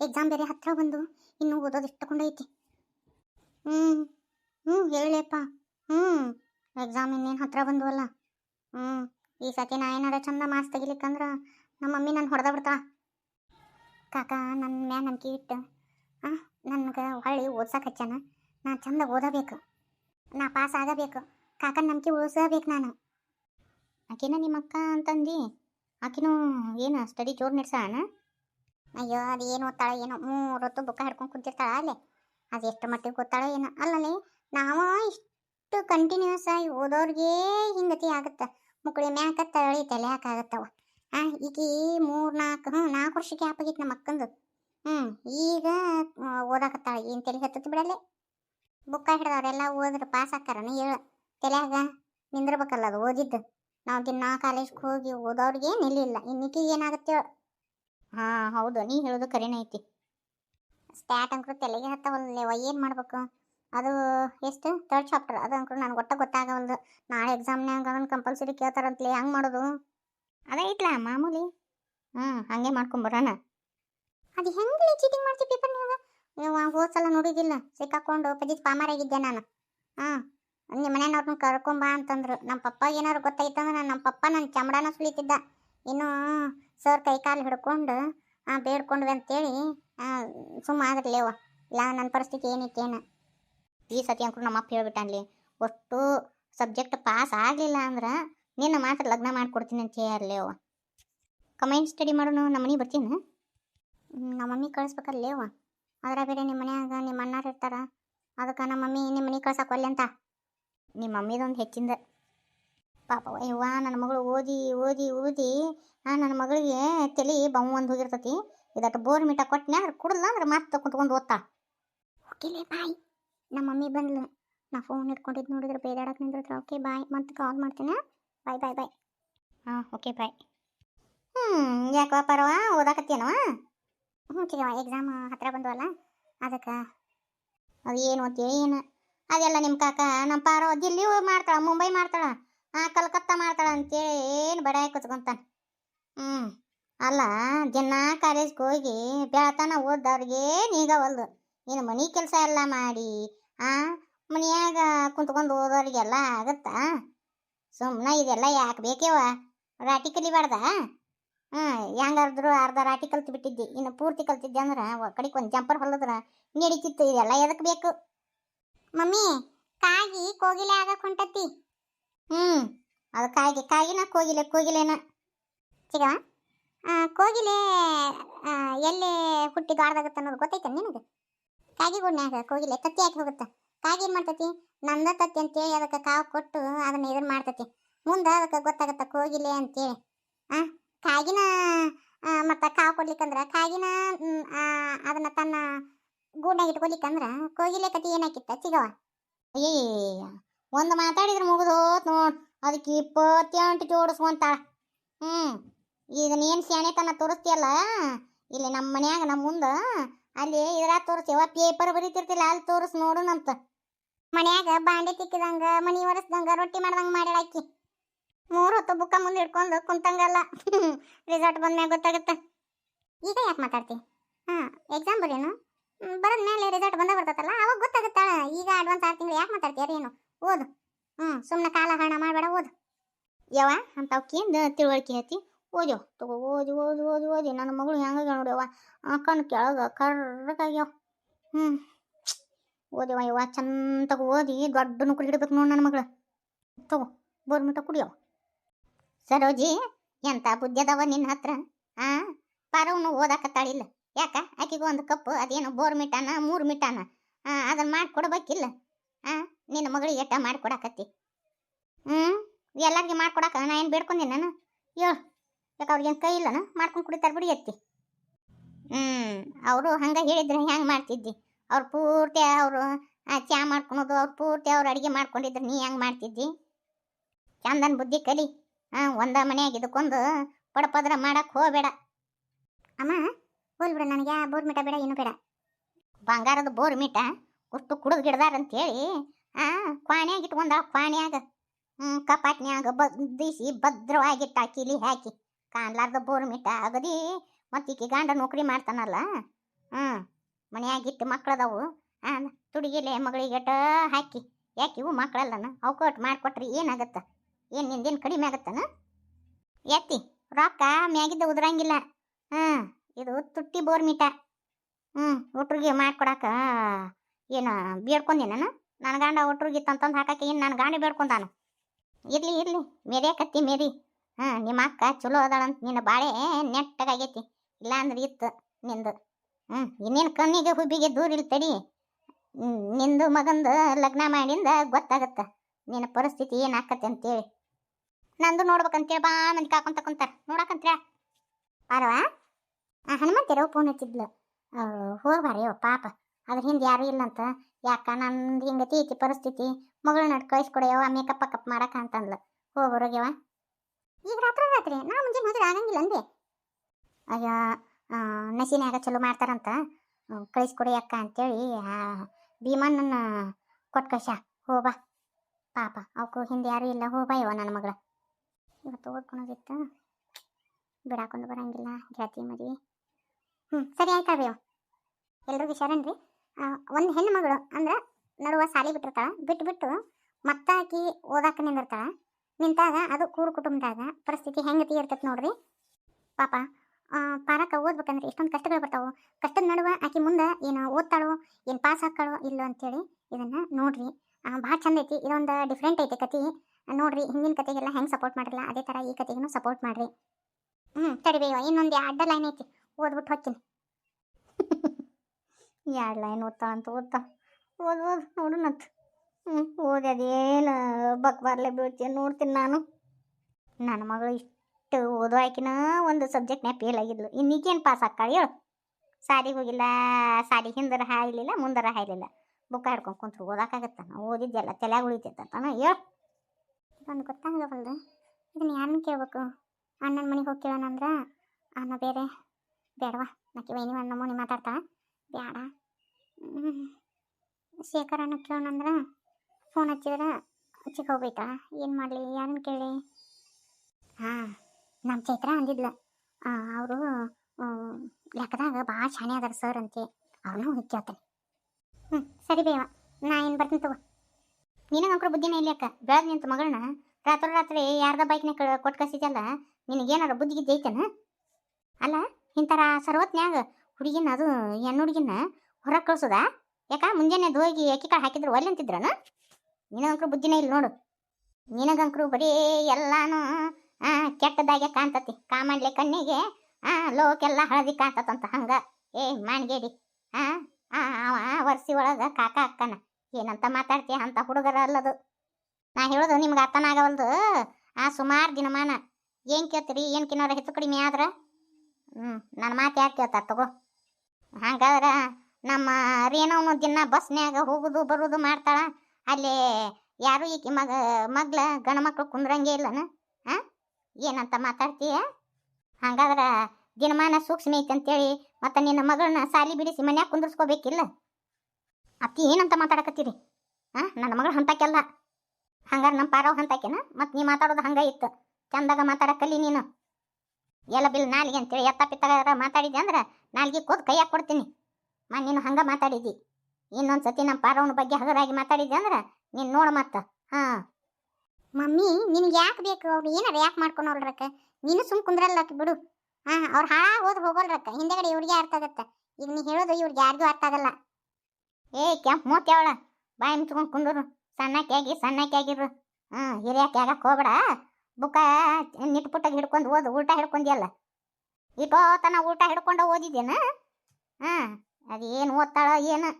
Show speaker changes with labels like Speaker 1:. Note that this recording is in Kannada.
Speaker 1: ಎಕ್ಸಾಮ್ ಬೇರೆ ಹತ್ತಿರ ಬಂದು ಇನ್ನು ಓದೋದು ಇಷ್ಟಕೊಂಡೈತಿ ಹ್ಞೂ ಹ್ಞೂ ಹೇಳಿಯಪ್ಪ ಹ್ಞೂ ಎಕ್ಸಾಮ್ ಇನ್ನೇನು ಹತ್ರ ಬಂದುವಲ್ಲ ಹ್ಞೂ ಈ ಸತಿ ನಾ ಏನಾರ ಚಂದ ಮಾರ್ಕ್ಸ್ ತೆಗಿಲಿಕ್ಕಂದ್ರೆ ನಮ್ಮ ಮಮ್ಮಿ ನನ್ನ ಹೊಡೆದ ಬಿಡ್ತಾ ಕಾಕ ನನ್ನ ಮ್ಯಾಲ ನಂಬಿಕೆ ಇಟ್ಟು. ಹಾಂ ನನಗೆ ಹೊಳ್ಳಿ ಓದ್ಸಕ್ಕೆ ಹಚ್ಚಾನ ನಾ ಚಂದ ಓದಬೇಕು. ನಾ ಪಾಸ್ ಆಗಬೇಕು. ಕಾಕನ ನಂಬಿಕೆ ಉಳಿಸಬೇಕು ನಾನು. ಆಕಿನ ನಿಮ್ಮ ಅಕ್ಕ ಅಂತಂದು. ಆಕಿನೂ ಏನು ಸ್ಟಡಿ ಜೋರು ನಡೆಸಾಣ ಅಯ್ಯೋ, ಅದು ಏನು ಓದ್ತಾಳೆ ಏನೋ. ಮೂರು ಹೊತ್ತು ಬುಕ್ಕ ಹಿಡ್ಕೊಂಡು ಕುಂತಿರ್ತಾಳ ಅಲ್ಲೇ? ಅದು ಎಷ್ಟು ಮಟ್ಟಿಗೆ ಗೊತ್ತಾಳೆ ಏನೋ. ಅಲ್ಲಲ್ಲಿ, ನಾವು ಇಷ್ಟು ಕಂಟಿನ್ಯೂಸ್ ಆಗಿ ಓದೋರಿಗೆ ಹಿಂಗತಿ ಆಗುತ್ತೆ. ಮುಕ್ಕಳಿ ಮ್ಯಾಕ ತಳಿ ತಲೆ ಹಾಕಾಗತ್ತವ. ಆ, ಈಕಿ ಮೂರು ನಾಲ್ಕು ಹ್ಞೂ ನಾಲ್ಕು ವರ್ಷಕ್ಕೆ ಆಪಾಗಿತ್ತು ನಮ್ಮ ಅಕ್ಕಂದು. ಹ್ಞೂ, ಈಗ ಓದಾಕತ್ತಾಳೆ. ಏನು ತಲೆ ಹತ್ತತ್ತು ಬಿಡಲ್ಲೇ? ಬುಕ್ಕ ಹಿಡ್ದವ್ರೆಲ್ಲ ಓದ್ರೆ ಪಾಸ್ ಆಕ್ಕಾರನ ಹೇಳ. ತಲೆಯಾಗ ನಿಂದಿರ್ಬೇಕಲ್ಲ ಅದು ಓದಿದ್ದು. ನಾವು ದಿನ ಕಾಲೇಜ್ಗೆ ಹೋಗಿ ಓದೋರಿಗೆ ನಿಲ್ಲಿಲ್ಲ ಇನ್ನಿಕಿ ಏನಾಗುತ್ತೆ ಹಾಂ, ಹೌದು. ನೀ ಹೇಳೋದು ಕರೆನೇ ಐತಿ. ಸ್ಟ್ಯಾಟ್ ಅಂಕರು ತಲೆಗೆ ಹತ್ತವಲ್ಲೇವ ಏನು ಮಾಡ್ಬೇಕು? ಅದು ಎಷ್ಟು? ತರ್ಡ್ ಚಾಪ್ಟರ್ ಅದು ಅಂಕರು ನನಗೆ ಒಟ್ಟ ಗೊತ್ತಾಗವಲ್ದು. ನಾಳೆ ಎಕ್ಸಾಮ್ನ್ಯಾಗ ಅದನ್ನು ಕಂಪಲ್ಸರಿ ಕೇಳ್ತಾರಂತಲೇ. ಹೆಂಗೆ ಮಾಡೋದು? ಅದೇ ಐತ್ಲಾ ಮಾಮೂಲಿ? ಹ್ಞೂ ಹಾಗೆ ಮಾಡ್ಕೊಂಬರೋಣ ಅದು ಹೆಂಗೆ ಚೀಟಿಂಗ್ ಮಾಡ್ತಿ ನೀವು ನೀವು ಹೋದ್ಸಲ ನೋಡಿದಿಲ್ಲ ಸಿಕ್ಕಾಕೊಂಡು ಪಜಿತ್ ಪಾಮಾರಾಗಿದ್ದೆ ನಾನು. ಹಾಂ ನಿಮ್ಮ ಮನೆಯವ್ರನ್ನ ಕರ್ಕೊಂಬಾ ಅಂತಂದ್ರು. ನಮ್ಮ ಪಪ್ಪ ಏನಾದ್ರು ಗೊತ್ತಾಯ್ತಂದ್ರೆ ನಮ್ಮ ಪಪ್ಪ ನನ್ನ ಚಮಡಾನ ಸುಳಿತಿದ್ದ. ಇನ್ನು ಸರ್ ಕೈ ಕಾಲು ಹಿಡ್ಕೊಂಡು ಬೇಡ್ಕೊಂಡ್ವಿ ಅಂತೇಳಿ ಸುಮ್ಮ ಆದ್ರಲೇವ ಇಲ್ಲ ನನ್ನ ಪರಿಸ್ಥಿತಿ ಏನಿತ್ತೇನು ಈ ಸತಿ ಅಂಕರು ನಮ್ಮ ಅಪ್ಪ ಹೇಳ್ಬಿಟ್ಟಾನ್ಲಿ, ಒಟ್ಟು ಸಬ್ಜೆಕ್ಟ್ ಪಾಸ್ ಆಗಲಿಲ್ಲ ಅಂದ್ರೆ ನಿನ್ನ ಮಾತ್ರ ಲಗ್ನ ಮಾಡ್ಕೊಡ್ತೀನಿ ಅಂತ ಹೇಳಲೇವ ಕಮೈನ್ ಸ್ಟಡಿ ಮಾಡೋನು ನಮ್ಮ ಮನೆ ಬರ್ತೀನಿ? ನಮ್ಮ ಮಮ್ಮಿ ಕಳಿಸ್ಬೇಕಲ್ಲೇವ ಅದ್ರ ಬೇರೆ ನಿಮ್ಮ ಮನ್ಯಾಗ ನಿಮ್ಮ ಅಣ್ಣಾರು ಇರ್ತಾರ, ಅದಕ್ಕೆ ನಮ್ಮ ಮಮ್ಮಿ ನಿಮ್ಮ ಮನೆ ಕಳ್ಸಕ್ಕೆ ಒಲ್ಲೆ ಅಂತ. ನಿಮ್ಮ ಮಮ್ಮಿದೊಂದು ಹೆಚ್ಚಿಂದ. ಪಾಪ ಅಯ್ಯವ್ವ ನನ್ನ ಮಗಳು ಓದಿ ಓದಿ ಓದಿ ನನ್ನ ಮಗಳಿಗೆ ತಲೆ ಬಮ್ಮ ಒಂದು ಹೋಗಿರ್ತತಿ. ಇದಟ್ಟು ಬೋರ್ ಮೀಟ ಕೊಟ್ಟನೆ ಅಂದ್ರೆ ಅಂದ್ರೆ ಮತ್ತೆ ಕುಂತ್ಕೊಂಡು ಓದ್ತಾ. ಓಕೆಲೇ ಬಾಯ್. ನಮ್ಮ ಮಮ್ಮಿ ಬಂದ್ಲು. ನಾ ಫೋನ್ ಇಟ್ಕೊಂಡಿದ್ದು ನೋಡಿದ್ರೆ ಬೇದಾಡಕ್ಕೆ ನಿಂದಿರ್ತಾರೆ ಓಕೆ, ಬಾಯ್. ಮತ್ತೆ ಕಾಲ್ ಮಾಡ್ತೀನಿ ಬಾಯ್ ಬಾಯ್ ಬಾಯ್ ಹಾಂ, ಓಕೆ ಬಾಯ್ ಹ್ಞೂ ಯಾಕವ ಪರವಾ ಓದಾಕತ್ತೇನವ ಹ್ಞೂ ಚಿಗವ ಎಕ್ಸಾಮ್ ಹತ್ರ ಬಂದವಲ್ಲ, ಅದಕ್ಕೆ. ಅದು ಏನು ಓದ್ತೀಯ, ಏನು? ಅದೆಲ್ಲ ನಿಮ್ಮ ಕಾಕ, ನಮ್ಮ ಪಾರೋ ದಿಲ್ಲಿ ಮಾಡ್ತಾಳ, ಮುಂಬೈ ಮಾಡ್ತಾಳ. ಆ ಕಲ್ಕತ್ತಾ ಮಾಡ್ತಾಳ ಅಂತೇಳಿ ಏನು ಬಡ ಕುತ್ಕೊಂತಾನೆ. ಹ್ಞೂ ಅಲ್ಲ ದಿನ ಕಾಲೇಜ್ಗೆ ಹೋಗಿ ಬೆಳತನ ಈಗ ನೀಗವಲ್ದು ಏನು ಮನೆ ಕೆಲಸ ಎಲ್ಲ ಮಾಡಿ, ಆ, ಮನ್ಯಾಗ ಕುಂತ್ಕೊಂಡು ಓದೋರಿಗೆಲ್ಲ ಆಗುತ್ತಾ? ಸುಮ್ಮನೆ ಇದೆಲ್ಲ ಯಾಕೆ ಬೇಕೇವ? ರಾಟಿ ಕಲಿಬಾರ್ದ ಹ್ಞೂ ಹೆಂಗಾದ್ರು ಅರ್ಧ ರಾಟಿ ಕಲ್ತು ಬಿಟ್ಟಿದ್ದಿ ಇನ್ನು ಪೂರ್ತಿ ಕಲ್ತಿದ್ದೆ ಅಂದ್ರೆ ಕಡೆಗೆ ಒಂದು ಜಂಪರ್ ಹೊಲದ್ರ ನಡೀತಿತ್ತು. ಇದೆಲ್ಲ ಎದಕ್ಕೆ ಬೇಕು? ಮಮ್ಮಿ, ಕಾಗಿ ಕೋಗಿಲೆ ಆಗಕ್ಕೆ ಹೊಂಟತಿ ಹ್ಞೂ ಅದು ಕಾಗಿ ಕಾಗಿನ ಕೋಗಿಲೆ, ಕೋಗಿಲೆನ. ಸಿಗವ? ಕೋಗಿಲೆ ಎಲ್ಲಿ ಹುಟ್ಟಿ ಗಾಡ್ದಾಗತ್ತ ಅನ್ನೋದು ಗೊತ್ತೈತೆ ನಿನಗೆ? ಕಾಗಿ ಗುಡ್ನ್ಯಾಗ ಕೋಗಿಲೆ, ತತ್ತಿ ಹಾಕಿ ಹೋಗುತ್ತೆ? ಕಾಗಿ ಏನು ಮಾಡ್ತತಿ? ನಂದ ತತ್ತಿ ಅಂತೇಳಿ ಅದಕ್ಕೆ ಕಾವು ಕೊಟ್ಟು ಅದನ್ನ ಇದನ್ನ ಮಾಡ್ತತಿ. ಮುಂದೆ ಅದಕ್ಕೆ ಗೊತ್ತಾಗತ್ತ ಕೋಗಿಲೆ ಅಂತೇಳಿ? ಆ, ಕಾಗಿನ ಮತ್ತು ಕಾವು ಕೊಡ್ಲಿಕ್ಕಂದ್ರೆ, ಕಾಗಿನ ಅದನ್ನ ತನ್ನ ಗೂಡ್ನಾಗ ಇಟ್ಕೊಲಿಕ್ಕಂದ್ರ ಕೋಗಿಲೆ ಕತಿ ಏನಾಕಿತ್ತ? ಸಿಗವ? ಅಯ್ಯ ಒಂದು ಮಾತಾಡಿದ್ರೆ ಮುಗಿದೋತ್ ಅದಕ್ಕೆ ಇಪ್ಪತ್ತೆಂಟು ಜೋಡಿಸ್ಕೊಂತಾಳ ಹ್ಞೂ ಇದನ್ನ ಏನು ಸ್ಯಾಣೆತನ ತೋರಿಸ್ತೀಯಲ್ಲ, ಇಲ್ಲಿ ನಮ್ಮ ಮನ್ಯಾಗ, ನಮ್ಮ ಮುಂದೆ, ಅಲ್ಲಿ ಇದ್ರ ತೋರಿಸ್ತೀವ ಪೇಪರ್ ಬರೀತಿರ್ತಿಲ್ಲ, ಅಲ್ಲಿ ತೋರಿಸ್ ನೋಡುನಂತ ಮನ್ಯಾಗ ಬಾಂಡೆ ತಿಕ್ಕಿದಂಗ, ಮನಿ ಒರೆಸ್ದಂಗೆ, ರೊಟ್ಟಿ ಮಾಡ್ದಂಗೆ ಮಾಡ್ಯಾಳಾಕಿ ಮೂರು ಹೊತ್ತು ಬುಕ್ಕ ಮುಂದೆ ಹಿಡ್ಕೊಂಡು ಕುಂತಂಗಲ್ಲ. ರಿಸಲ್ಟ್ ಬಂದ್ಮ್ಯಾಗ ಗೊತ್ತಾಗುತ್ತೆ. ಈಗ ಯಾಕೆ ಮಾತಾಡ್ತಿ? ಹಾಂ ಎಕ್ಸಾಮ್ ಬರೇನು ಬರೋದ್ಮೇಲೆ ರಿಸಲ್ಟ್ ಬಂದ ಬರ್ತೈತಲ್ಲ, ಅವಾಗ ಗೊತ್ತಾಗುತ್ತಾಳ. ಈಗ ಅಡ್ವಾನ್ಸ್ ಆರು ತಿಂಗಳು ಯಾಕೆ ಮಾತಾಡ್ತೀಯ ಏನು ಓದು. ಹ್ಞೂ ಸುಮ್ಮನೆ ಕಾಲ ಹರಣ ಮಾಡಬೇಡ, ಓದು. ಯವ್ವ ಅಂತವ್ಕಿಂದ ತಿಳುವಳಿಕೆ ಐತಿ ಓದ್ಯೋ, ತಗೋ, ಓದಿ ಓದಿ ಓದಿ ಓದಿ. ನನ್ನ ಮಗಳು ಹೆಂಗ ನೋಡ್ಯವ ಕಣ್ಣು ಕೆಳಗೆ ಕರ್ರಗಾಗ್ಯಾವ ಹ್ಞೂ ಓದ್ಯವ ಯವ್ವ ಚಂದಾಗ ಓದಿ. ದೊಡ್ಡ ನೌಕರಿ ಹಿಡ್ಬೇಕು ನೋಡಿ ನನ್ನ ಮಗಳು. ತಗೋ ಬೋರ್ಮಿಟ ಕುಡಿಯವ ಸರೋಜಿ, ಎಂತ ಬುದ್ಧಿ ಅದಾವ ನಿನ್ನ ಹತ್ರ? ಆ? ಪಾರವನು ಓದಾಕತ್ತಾಳಿಲ್ಲ ಯಾಕ? ಆಕಿಗೆ ಒಂದು ಕಪ್ಪು, ಅದೇನು ಬೋರ್ ಮಿಟಾನ ಮೂರು ಮಿಟಾನ ಅದನ್ನ ಮಾಡಿ ಮಾಡ್ಕೊಡ್ಬೇಕಿಲ್ಲ. ಆ? ನಿನ್ನ ಮಗಳಿಗೆ ಎಟ್ಟ ಮಾಡ್ಕೊಡಕತ್ತಿ? ಹ್ಞೂ ಎಲ್ಲರಿಗೆ ಮಾಡ್ಕೊಡಕ? ನಾ ಏನು ಬೇಡ್ಕೊಂಡೆ ನಾನು? ಹೇಳು ಯಾಕೆ ಅವ್ರಿಗೇನು ಕೈ ಇಲ್ಲನ? ಮಾಡ್ಕೊಂಡು ಕುಡಿತಾರೆ ಬಿಡಿ ಎತ್ತಿ. ಹ್ಞೂ ಅವರು ಹಂಗೆ ಹೇಳಿದ್ರೆ ಹೆಂಗೆ ಮಾಡ್ತಿದ್ದಿ? ಅವ್ರು ಪೂರ್ತಿ ಅವರು ಚಾ ಮಾಡ್ಕೊಳೋದು, ಅವ್ರು ಪೂರ್ತಿ ಅವ್ರು ಅಡುಗೆ ಮಾಡ್ಕೊಂಡಿದ್ರೆ ನೀ ಹೆಂಗೆ ಮಾಡ್ತಿದ್ದಿ? ಚಂದನ್ ಬುದ್ಧಿ ಕಲಿ. ಹಾಂ ಒಂದ ಮನೆಯಾಗ ಇದಕ್ಕೊಂದು ಪಡಪದ್ರ ಮಾಡಕ್ಕೆ ಹೋಗಬೇಡ. ಅಮ್ಮ, ಹೋಲ್ ಬಿಡ, ನನಗೆ ಬೋರ್ಮಿಟ ಬೋರ್ ಮೀಟ ಬೇಡ ಏನು ಬೇಡ. ಬಂಗಾರದ ಬೋರ್ ಮೀಟ. ಅಷ್ಟು ಕುಡಿದು ಗಿಡದಾರ ಅಂತೇಳಿ ಆ, ಕ್ವಾಣ್ಯಾಗ ಇಟ್ಕೊಂಡ ಕ್ವಾಣ್ಯಾಗ ಕಪಾಟ್ನ್ಯಾಗ ಬದ್ದಿಸಿ ಭದ್ರವಾಗಿಟ್ಟ ಕಿಲಿ ಹಾಕಿ, ಕಾಣ್ಲಾರ್ದ ಬೋರ್ ಮಿಟ್ಟ ಅಗದಿ ಮತ್ತೀಕೆ ಗಂಡ ನೌಕರಿ ಮಾಡ್ತಾನಲ್ಲ ಹ್ಞೂ ಮನೆಯಾಗಿಟ್ಟು ಮಕ್ಕಳದವು ಆ, ತುಡಿಗಿಲೆ ಮಗಳಿಗೆ ಹಾಕಿ, ಯಾಕೆ ಇವು ಮಕ್ಕಳಲ್ಲನ ಅವಕ್ಕೆ ಒಟ್ಟು ಮಾಡಿಕೊಟ್ರಿ ಏನಾಗತ್ತ, ಏನು ನಿಂದೇನು ಕಡಿಮೆ ಆಗತ್ತನ? ಎತ್ತಿ, ರೊಕ್ಕ ಮ್ಯಾಗಿದ್ದ ಉದುರಂಗಿಲ್ಲ ಹ್ಞೂ ಇದು ತುಟ್ಟಿ ಬೋರ್ಮಿಟ ಹ್ಞೂ ಹುಟ್ರಿಗೆ ಮಾಡ್ಕೊಡಾಕ ಏನು ಬೇಡ್ಕೊಂದೇನ ನನ್ನ ಗಂಡ ಒಟ್ರಿಗೆ ತಂತಂದು ಹಾಕಕ್ಕೆ ಏನು ನನ್ನ ಗಾಂಡಿ ಬೇಡ್ಕೊಂತಾನ ಇರಲಿ ಇರಲಿ ಮೇರಿಯಾಕತ್ತಿ ಕತ್ತಿ ಮೇರಿ. ಹಾಂ ನಿಮ್ಮ ಅಕ್ಕ ಚಲೋ ಅದಾಳಂತ ನಿನ್ನ ಬಾಳೆ ನೆಟ್ಟಗಾಗೈತಿ ಇಲ್ಲಾಂದ್ರೆ ಇತ್ತು ನಿಂದು. ಹ್ಞೂ ಇನ್ನೇನು ಕಣ್ಣಿಗೆ ಹುಬ್ಬಿಗೆ ದೂರ ಇಲ್ಲ ತಡಿ. ಹ್ಮ್, ನಿಂದು ಮಗಂದು ಲಗ್ನ ಮಾಡಿಂದ ಗೊತ್ತಾಗತ್ತೆ. ನಿನ್ನ ಪರಿಸ್ಥಿತಿ ಏನು ಆಕತ್ತೆ ಅಂತೇಳಿ. ನಂದು ನೋಡ್ಬೇಕಂತೇಳಿ ಬಾ ಮಂದಿ ಕಾಕೊಂತ ಕುಂತಾರ. ನೋಡಕಂತ್ರ ಪಾರವ? ಹನುಮಂತಿರವ್ ಫೋನ್ ಹಚ್ಚಿದ್ಲು. ಹೋಗ್ಬಾರಿ ಪಾಪ. ಅದ್ರ ಹಿಂದೆ ಯಾರು ಇಲ್ಲಂತ. ಯಾಕ? ನಂದು ಹಿಂಗತಿ ಐತಿ ಪರಿಸ್ಥಿತಿ. ಮಗಳು ನಡ್ ಕಳಿಸ್ಕೊಡೆಯವ ಮೇಕಪ್ ಪಕಪ್ ಮಾಡಕ ಅಂತಂದ್ಲು. ಹೋಗ್ಬರೋಗ್ಯವ ಈಗ ರಾತ್ರಿ ರಾತ್ರಿ ನಾ ಮುಂಜಾನೆ ಹೋದ್ರೆ ಆಗಂಗಿಲ್ಲ ಅಂದೆ ಅಯ್ಯೋ ನಸಿನ್ಯಾಗ ಚಲೋ ಮಾಡ್ತಾರಂತ. ಕಳಿಸ್ಕೊಡಿ ಅಕ್ಕ ಅಂತೇಳಿ ಭೀಮಣ್ಣನ ಕೊಟ್ಟು ಕಳ್ಸ ಹೋಬಾ ಪಾಪ ಅವಕ್ಕೂ ಹಿಂದೆ ಯಾರು ಇಲ್ಲ. ಹೋಬಾ ಇವ ನನ್ನ ಮಗಳ. ಇವತ್ತು ಓದ್ಕೊಳೋದಿತ್ತು. ಬಿಡಾಕೊಂಡು ಬರಂಗಿಲ್ಲ. ಗೆಳತಿ ಮದುವೆ. ಹ್ಞೂ ಸರಿ ಆಯ್ತಾ ಬೇವ ಎಲ್ಲರೂ ಹುಷಾರನ್ರಿ ಒಂದು ಹೆಣ್ಣು ಮಗಳು, ಅಂದ್ರೆ ನಡುವ ಸಾಲಿ ಬಿಟ್ಟಿರ್ತಾಳೆ ಬಿಟ್ಟು ಬಿಟ್ಟು ಮತ್ತಾಕಿ ಓದಾಕ ನಿಂದಿರ್ತಾಳೆ. ನಿಂತಾಗ ಅದು ಕೂಡು ಕುಟುಂಬದಾಗ ಪರಿಸ್ಥಿತಿ ಹೆಂಗೆ ಇರ್ತೈತೆ ನೋಡ್ರಿ. ಪಾಪ ಪಾರಕ ಓದ್ಬೇಕಂದ್ರೆ ಎಷ್ಟೊಂದು ಕಷ್ಟಗಳು ಬರ್ತಾವೆ. ಕಷ್ಟದ ನಡುವೆ ಆಕಿ ಮುಂದೆ ಏನು ಓದ್ತಾಳೋ, ಏನು ಪಾಸ್ ಹಾಕ್ತಾಳೋ ಇಲ್ಲೋ ಅಂತೇಳಿ ಇದನ್ನ ನೋಡ್ರಿ. ಭಾಳ ಚಂದ ಐತಿ, ಇದೊಂದು ಡಿಫ್ರೆಂಟ್ ಐತಿ ಕತಿ. ನೋಡ್ರಿ, ಹಿಂದಿನ ಕತೆಗೆಲ್ಲ ಹೆಂಗೆ ಸಪೋರ್ಟ್ ಮಾಡಿರಲ್ಲ ಅದೇ ಥರ ಈ ಕತೆಗೂ ಸಪೋರ್ಟ್ ಮಾಡ್ರಿ. ಹ್ಞೂ ತಡಿಬೇವ ಇನ್ನೊಂದು ಅಡ್ಡ ಲೈನ್ ಐತಿ ಓದ್ಬಿಟ್ಟು ಹೋಗ್ತೀನಿ. ಎರಡು ಲೈನ್ ಓದ್ತಾಳಂತ ಓದ್ತಾ ಓದ್ ಓದ್ ನೋಡೋಣಂತ ಹ್ಞೂ ಬಕ್ ಬರ್ಲೆ ಬೀಳ್ತೀನಿ ನೋಡ್ತೀನಿ ನಾನು. ನನ್ನ ಮಗಳು ಇಷ್ಟು ಓದೋ ಆಕಿನ ಒಂದು ಸಬ್ಜೆಕ್ಟ್ನ್ಯಾಗ ಫೇಲ್ ಆಗಿದ್ಲು. ಇನ್ನೀಗೇನು ಪಾಸ್ ಆಕ್ಕಾಳ ಹೇಳು. ಸಾರಿಗೆ ಹೋಗಿಲ್ಲ, ಸಾರಿ ಹಿಂದರ ಹಾಯ್ಲಿಲ್ಲ, ಮುಂದರ ಹಾಯ್ಲಿಲ್ಲ. ಬುಕ್ ಹಿಡ್ಕೊಂಡು ಕುಂತ್ರು ಓದಾಕಾಗತ್ತ ನಾವು ಓದಿದ್ದೆಲ್ಲ ತಲೆಯಾಗ ಉಳಿತೈತೆ ಅಂತಾನ ಹೇಳು. ಇದೊಂದು ಗೊತ್ತಾಗವಲ್ದು ಇದನ್ನ ಯಾರನ್ನ ಕೇಳ್ಬೇಕು? ಅಣ್ಣನ ಮನೆಗೆ ಹೋಗಿ ಕೇಳೋಣ ಅಂದ್ರೆ ಅಣ್ಣ ಬೇರೆ. ಬೇಡವಾ? ನಾಕಿ ವೈನಿ ಅಣ್ಣ ಮನೆ ಮಾತಾಡ್ತಾ ಬೇಡ ಹ್ಮ್. ಶೇಖರ್ ಅಣ್ಣ ಕೇಳೋಣಂದ್ರೆ ಫೋನ್ ಹಚ್ಚಿದ್ರೆ ಚಿಕ್ಕ ಹೋಗ್ಬೇಕಾ ಏನು ಮಾಡಲಿ? ಯಾರನ್ನ ಕೇಳಿ ಹಾಂ ನಮ್ಮ ಚೈತ್ರ ಅಂದಿದ್ಲ. ಅವರು ಲೆಕ್ಕದಾಗ ಭಾಳ ಶಾಣೆ ಅದಾರ ಸರ್ ಅಂತೆ. ಅವನು ಹೋಗಿ ಕೇಳ್ತಾನೆ. ಹ್ಞೂ ಸರಿ ಬೇವ. ನಾ ಏನು ಬರ್ತೀನಿ ತಗೋ. ನಿನಗೆ ಮಕ್ಕಳು ಬುದ್ಧಿನೇ ಇಲ್ಲ ಅಕ್ಕ. ಬೆಳೆದ ನಿಂತ ಮಗಳನ್ನ ರಾತ್ರಿ ರಾತ್ರಿ ಯಾರ್ದ ಬೈಕ್ನ ಕೊಟ್ಟು ಕಸಿದಲ್ಲ ನಿನಗೇನಾರ ಬುದ್ಧಿಗೆ ಐತೇನ? ಅಲ್ಲ, ಇಂಥರ ಸರ್ವತ್ನ್ಯಾಗ ಹುಡುಗಿನ, ಅದು ಹೆಣ್ಣು ಹುಡುಗಿನ ಹೊರಗೆ ಕಳ್ಸೋದ? ಯಾಕ? ಮುಂಜಾನೆ ಹೋಗಿ ಅಕ್ಕಿ ಕಾಳು ಹಾಕಿದ್ರು, ಒಲ್ಲೆ ಅಂತಿದ್ರನ? ನಿನಗಂಕರು ಬುದ್ಧಿನೇ ಇಲ್ಲ ನೋಡು. ನಿನಗಂಕರು ಬರೀ ಎಲ್ಲಾನು, ಆ, ಕೆಟ್ಟದಾಗೆ ಕಾಣ್ತತಿ. ಕಾಮಾಡ್ಲೆ ಕಣ್ಣಿಗೆ, ಆ, ಲೋಕೆಲ್ಲ ಹಳದಿ ಕಾಣ್ತತಂತ ಹಂಗ. ಏ, ಮಾಣಗೇಡಿ, ಆ ಆ, ಅವ ವರ್ಷಿ ಒಳಗ ಕಾಕ ಅಕ್ಕನ. ಏನಂತ ಮಾತಾಡ್ತೀಯ ಅಂತ ಹುಡುಗರ ಅಲ್ಲದು. ನಾ ಹೇಳೋದು ನಿಮ್ಗೆ ಅರ್ಥನಾಗವಲ್ದು ಆ, ಸುಮಾರು ದಿನಮಾನ ಏನ್ ಕೇಳ್ತೀರಿ? ಏನ್ ಕಿನ್ನೋರ ಹೆಚ್ಚು ಕಡಿಮೆ ಆದ್ರೆ? ಹ್ಞೂ ನನ್ನ ಮಾತು ಯಾಕೆ ಕೇಳ್ತಾರೆ ತಗೋ. ಹಂಗಾದ್ರ ನಮ್ಮ ರೇಣವನು ದಿನ ಬಸ್ನ್ಯಾಗ ಹೋಗುದು ಬರುದು ಮಾಡ್ತಾಳ. ಅಲ್ಲಿ ಯಾರು ಈಕೆ ಮಗ, ಮಗ್ಳ ಗಂಡ ಮಕ್ಳು ಕುಂದ್ರಂಗೆ ಇಲ್ಲನ? ಆ? ಏನಂತ ಮಾತಾಡ್ತೀಯ? ಹಂಗಾದ್ರ ದಿನಮಾನ ಸೂಕ್ಷ್ಮ ಐತೆ ಅಂತೇಳಿ ಮತ್ತೆ ನಿನ್ನ ಮಗಳನ್ನ ಸಾಲಿ ಬಿಡಿಸಿ ಮನ್ಯಾಗ ಕುಂದ್ರಸ್ಕೋಬೇಕಿಲ್ಲ? ಅತ್ತಿ ಏನಂತ ಮಾತಾಡಕತ್ತೀರಿ? ಹಾಂ ನನ್ನ ಮಗಳು ಹಂತಕ್ಕೆಲ್ಲ ಹಂಗಾರೆ ನಮ್ಮ ಪಾರವ್ ಹಂತಕ್ಕೆನ ಮತ್ತೆ ನೀ ಮಾತಾಡೋದು ಹಂಗ ಇತ್ತು. ಚಂದಾಗ ಮಾತಾಡಕಲ್ಲಿ ನೀನು. ಎಲ್ಲ ಬಿಲ್ ನಾಲಿಗೆ ಅಂತೇಳಿ ಎತ್ತ ಪಿತ್ತಾಗ ಮಾತಾಡಿದ್ದೆ ಅಂದ್ರೆ ನಾಲ್ಗೆ ಕೋದ್ ಕೈಯಾಗ ಕೊಡ್ತೀನಿ. ಮಾ, ನೀನು ಹಂಗೆ ಮಾತಾಡಿದಿ ಇನ್ನೊಂದು ಸತಿ ನಮ್ಮ ಪಾರವನ ಬಗ್ಗೆ ಹಗರಾಗಿ ಮಾತಾಡಿದ್ದೆ ಅಂದ್ರೆ ನೀನು ನೋಡು ಮತ್ತ. ಹಾಂ. ಮಮ್ಮಿ, ನಿನಗೆ ಯಾಕೆ ಬೇಕು? ಅವ್ರು ಏನಾರ ಯಾಕೆ ಮಾಡ್ಕೊಂಡವ್ರಕ್ಕ ನೀನು ಸುಮ್ ಕುಂದ್ರಲ್ಲಕ್ಕ ಬಿಡು. ಹಾಂ, ಅವ್ರು ಹಾಳಾಗಿ ಹೋದ್ರೆ ಹೋಗೋಲ್ರಕ್ಕ ಹಿಂದೆಗಡೆ ಇವ್ರಿಗೆ ಅರ್ಥ ಆಗತ್ತೆ. ಈಗ ನೀ ಹೇಳೋದು ಇವ್ರಿಗೆ ಯಾರಿಗೂ ಅರ್ಥ ಆಗಲ್ಲ. ಏ, ಕೆಂಪ್ ಅವಳ. ಬಾಯಿ ಮುಚ್ಕೊಂಡು ಕುಂದ್ರು. ಸಣ್ಣಕ್ಕಾಗಿ ಸಣ್ಣಕ್ಕಾಗಿರು ಹಾಂ ಹಿರಿಯಕ್ಕೆ ಆಗಕ್ಕೆ ಹೋಗ್ಬೇಡ. ಬುಕ್ಕ ನಿಟ್ಪುಟ್ಟಾಗಿ ಹಿಡ್ಕೊಂಡು ಓದು ಊಟ ಹಿಡ್ಕೊಂಡಿಯಲ್ಲ. ಇಟೋ ತನ ಊಟ ಹಿಡ್ಕೊಂಡು ಓದಿದ್ದೇನ ಹಾಂ. ಅದೇನು ಓದ್ತಾಳ ಏನು?